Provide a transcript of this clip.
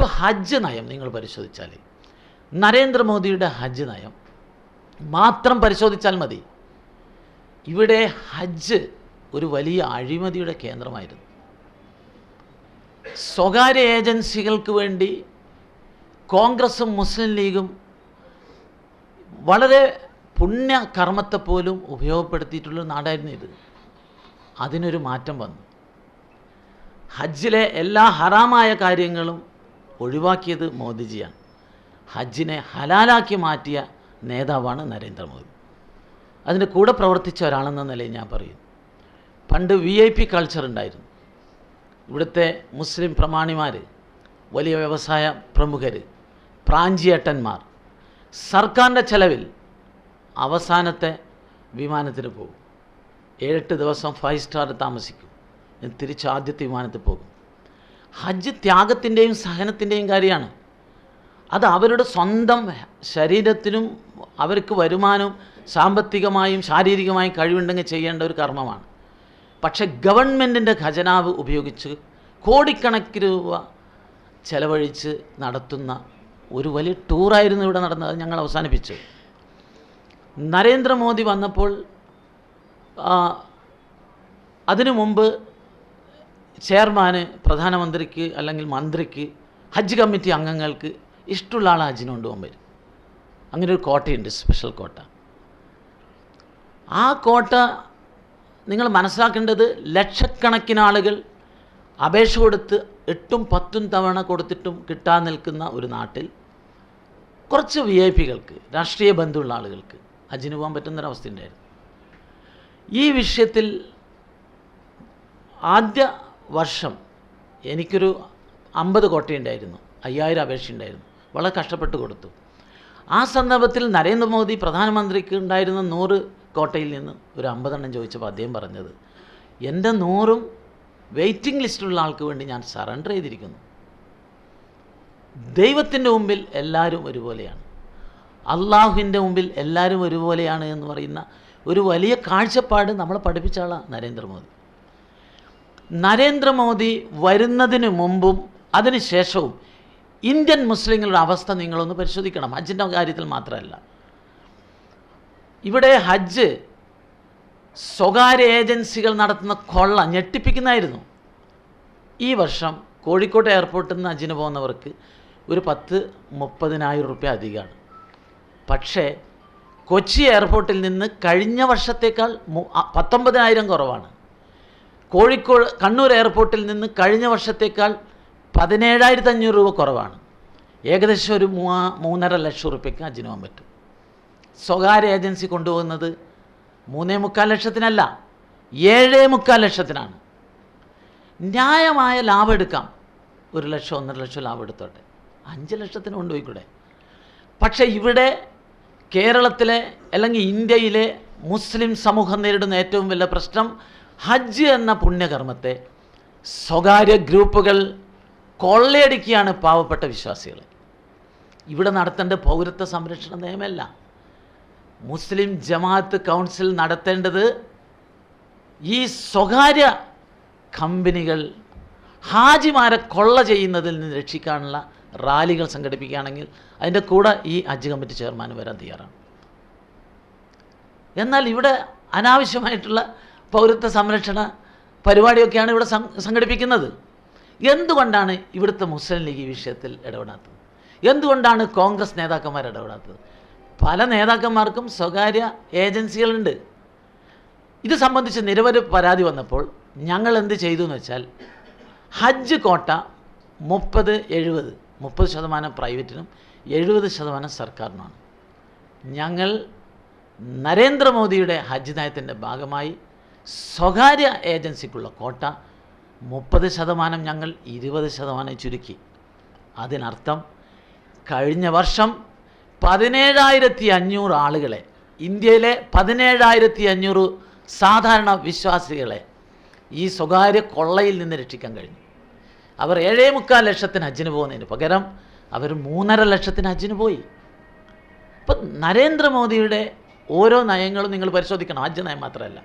ഇപ്പോൾ ഹജ്ജ് നയം നിങ്ങൾ പരിശോധിച്ചാൽ നരേന്ദ്രമോദിയുടെ ഹജ്ജ് നയം മാത്രം പരിശോധിച്ചാൽ മതി. ഇവിടെ ഹജ്ജ് ഒരു വലിയ അഴിമതിയുടെ കേന്ദ്രമായിരുന്നു. സ്വകാര്യ ഏജൻസികൾക്ക് വേണ്ടി കോൺഗ്രസും മുസ്ലിം ലീഗും വളരെ പുണ്യ കർമ്മത്തെ പോലും ഉപയോഗപ്പെടുത്തിയിട്ടുള്ള നാടായിരുന്നു ഇത്. അതിനൊരു മാറ്റം വന്നു. ഹജ്ജിലെ എല്ലാ ഹറാമായ കാര്യങ്ങളും ഒഴിവാക്കിയത് മോദിജിയാണ്. ഹജ്ജിനെ ഹലാലാക്കി മാറ്റിയ നേതാവാണ് നരേന്ദ്രമോദി. അതിന്റെ കൂടെ പ്രവർത്തിച്ച ഒരാളെന്ന നിലയിൽ ഞാൻ പറയും. പണ്ട് വി ഐ പി കൾച്ചർ ഉണ്ടായിരുന്നു. ഇവിടുത്തെ മുസ്ലിം പ്രമാണിമാർ വലിയ വ്യവസായ പ്രമുഖർ പ്രാഞ്ചിയേട്ടന്മാർ സർക്കാരിന്റെ ചെലവിൽ അവസാനത്തെ വിമാനത്തിന് പോകും. ഏഴെട്ട് ദിവസം ഫൈവ് സ്റ്റാർ താമസിക്കും. തിരിച്ച് ആദ്യത്തെ വിമാനത്തിൽ പോകും. ഹജ്ജ് ത്യാഗത്തിന്റെയും സഹനത്തിന്റെയും കാര്യമാണ്. അത് അവരുടെ സ്വന്തം ശരീരത്തിനും അവർക്ക് വരുമാനവും സാമ്പത്തികമായും ശാരീരികമായും കഴിവുണ്ടെങ്കിൽ ചെയ്യേണ്ട ഒരു കർമ്മമാണ്. പക്ഷെ ഗവൺമെന്റിന്റെ ഖജനാവ് ഉപയോഗിച്ച് കോടിക്കണക്കിന് രൂപ ചെലവഴിച്ച് നടത്തുന്ന ഒരു വലിയ ടൂറായിരുന്നു ഇവിടെ നടന്നത് ഞങ്ങൾ അവസാനിപ്പിച്ചു. നരേന്ദ്രമോദി വന്നപ്പോൾ അതിനു മുമ്പ് ചെയർമാന് പ്രധാനമന്ത്രിക്ക് അല്ലെങ്കിൽ മന്ത്രിക്ക് ഹജ്ജ് കമ്മിറ്റി അംഗങ്ങൾക്ക് ഇഷ്ടമുള്ള ആൾ ഹജ്ജിന് കൊണ്ടുപോകാൻ വരും അങ്ങനെ ഒരു കോട്ടയുണ്ട് സ്പെഷ്യൽ കോട്ട. ആ കോട്ട നിങ്ങൾ മനസ്സിലാക്കേണ്ടത് ലക്ഷക്കണക്കിന് ആളുകൾ അപേക്ഷ കൊടുത്ത് എട്ടും പത്തും തവണ കൊടുത്തിട്ടും കിട്ടാൻ നിൽക്കുന്ന ഒരു നാട്ടിൽ കുറച്ച് വി ഐ പികൾക്ക് രാഷ്ട്രീയ ബന്ധമുള്ള ആളുകൾക്ക് ഹജ്ജിന് പോകാൻ പറ്റുന്നൊരവസ്ഥ ഉണ്ടായിരുന്നു ഈ വിഷയത്തിൽ ആദ്യ വർഷം എനിക്കൊരു അമ്പത് കോട്ടയുണ്ടായിരുന്നു അയ്യായിരം അപേക്ഷ ഉണ്ടായിരുന്നു വളരെ കഷ്ടപ്പെട്ട് കൊടുത്തു. ആ സന്ദർഭത്തിൽ നരേന്ദ്രമോദി പ്രധാനമന്ത്രിക്ക് ഉണ്ടായിരുന്ന നൂറ് കോട്ടയിൽ നിന്ന് ഒരു അമ്പതെണ്ണം ചോദിച്ചപ്പോൾ അദ്ദേഹം പറഞ്ഞത് എന്റെ നൂറും വെയിറ്റിംഗ് ലിസ്റ്റിലുള്ള ആൾക്ക് വേണ്ടി ഞാൻ സറണ്ടർ ചെയ്തിരിക്കുന്നു. ദൈവത്തിന്റെ മുമ്പിൽ എല്ലാവരും ഒരുപോലെയാണ്. അള്ളാഹുവിന്റെ മുമ്പിൽ എല്ലാവരും ഒരുപോലെയാണ് എന്ന് പറയുന്ന ഒരു വലിയ കാഴ്ചപ്പാട് നമ്മളെ പഠിപ്പിച്ച ആളാണ് നരേന്ദ്രമോദി. നരേന്ദ്രമോദി വരുന്നതിന് മുമ്പും അതിനുശേഷവും ഇന്ത്യൻ മുസ്ലിങ്ങളുടെ അവസ്ഥ നിങ്ങളൊന്ന് പരിശോധിക്കണം. ഹജ്ജിന്റെ കാര്യത്തിൽ മാത്രമല്ല. ഇവിടെ ഹജ്ജ് സ്വകാര്യ ഏജൻസികൾ നടത്തുന്ന കൊള്ള ഞെട്ടിപ്പിക്കുന്നതായിരുന്നു. ഈ വർഷം കോഴിക്കോട് എയർപോർട്ടിൽ നിന്ന് ഹജ്ജിന് പോകുന്നവർക്ക് ഒരു പത്ത് മുപ്പതിനായിരം റുപ്യ അധികമാണ്. പക്ഷേ കൊച്ചി എയർപോർട്ടിൽ നിന്ന് കഴിഞ്ഞ വർഷത്തേക്കാൾ പത്തൊമ്പതിനായിരം കുറവാണ്. കോഴിക്കോട് കണ്ണൂർ എയർപോർട്ടിൽ നിന്ന് കഴിഞ്ഞ വർഷത്തേക്കാൾ പതിനേഴായിരത്തി അഞ്ഞൂറ് രൂപ കുറവാണ്. ഏകദേശം ഒരു മൂവാ മൂന്നര ലക്ഷം റുപ്യക്ക് ഹജ്ജിന് പറ്റും. സ്വകാര്യ ഏജൻസി കൊണ്ടുപോകുന്നത് മൂന്നേ മുക്കാൽ ലക്ഷത്തിനല്ല ഏഴേ മുക്കാൽ ലക്ഷത്തിനാണ്. ന്യായമായ ലാഭം എടുക്കാം. ഒരു ലക്ഷം ഒന്നര ലക്ഷം ലാഭം എടുത്തോട്ടെ. അഞ്ച് ലക്ഷത്തിന് കൊണ്ടുപോയിക്കൂടെ? പക്ഷേ ഇവിടെ കേരളത്തിലെ അല്ലെങ്കിൽ ഇന്ത്യയിലെ മുസ്ലിം സമൂഹം നേരിടുന്ന ഏറ്റവും വലിയ പ്രശ്നം ഹജ്ജ് എന്ന പുണ്യകർമ്മത്തെ സ്വകാര്യ ഗ്രൂപ്പുകൾ കൊള്ളയടിക്കുകയാണ് പാവപ്പെട്ട വിശ്വാസികൾ ഇവിടെ നടത്തേണ്ട പൗരത്വ സംരക്ഷണ നിയമമല്ല. മുസ്ലിം ജമാഅത്ത് കൗൺസിൽ നടത്തേണ്ടത് ഈ സ്വകാര്യ കമ്പനികൾ ഹാജിമാരെ കൊള്ള ചെയ്യുന്നതിൽ നിന്ന് രക്ഷിക്കാനുള്ള റാലികൾ സംഘടിപ്പിക്കുകയാണെങ്കിൽ അതിന്റെ കൂടെ ഈ ഹജ്ജ് കമ്മിറ്റി ചെയർമാൻ വരാൻ തയ്യാറാണ്. എന്നാൽ ഇവിടെ അനാവശ്യമായിട്ടുള്ള പൗരത്വ സംരക്ഷണ പരിപാടിയൊക്കെയാണ് ഇവിടെ സംഘടിപ്പിക്കുന്നത്. എന്തുകൊണ്ടാണ് ഇവിടുത്തെ മുസ്ലിം ലീഗ് ഈ വിഷയത്തിൽ ഇടപെടാത്തത്? എന്തുകൊണ്ടാണ് കോൺഗ്രസ് നേതാക്കന്മാർ ഇടപെടാത്തത്? പല നേതാക്കന്മാർക്കും സ്വകാര്യ ഏജൻസികളുണ്ട്. ഇത് സംബന്ധിച്ച് നിരവധി പരാതി വന്നപ്പോൾ ഞങ്ങൾ എന്ത് ചെയ്തു എന്ന് വെച്ചാൽ ഹജ്ജ് കോട്ട മുപ്പത് എഴുപത് മുപ്പത് ശതമാനം പ്രൈവറ്റിനും എഴുപത് ശതമാനം സർക്കാരിനുമാണ്. ഞങ്ങൾ നരേന്ദ്രമോദിയുടെ ഹജ്ജ് നയത്തിന്റെ ഭാഗമായി സ്വകാര്യ ഏജൻസിക്കുള്ള കോട്ട മുപ്പത് ശതമാനം ഞങ്ങൾ ഇരുപത് ശതമാനം ചുരുക്കി. അതിനർത്ഥം കഴിഞ്ഞ വർഷം പതിനേഴായിരത്തി അഞ്ഞൂറ് ആളുകളെ ഇന്ത്യയിലെ പതിനേഴായിരത്തി അഞ്ഞൂറ് സാധാരണ വിശ്വാസികളെ ഈ സ്വകാര്യ കൊള്ളയിൽ നിന്ന് രക്ഷിക്കാൻ കഴിഞ്ഞു. അവർ ഏഴേ മുക്കാൽ ലക്ഷത്തിന് ഹജ്ജിന് പോകുന്നതിന് പകരം അവർ മൂന്നര ലക്ഷത്തിന് ഹജ്ജിന് പോയി. അപ്പം നരേന്ദ്രമോദിയുടെ ഓരോ നയങ്ങളും നിങ്ങൾ പരിശോധിക്കണം. ഹജ്ജ് നയം മാത്രമല്ല.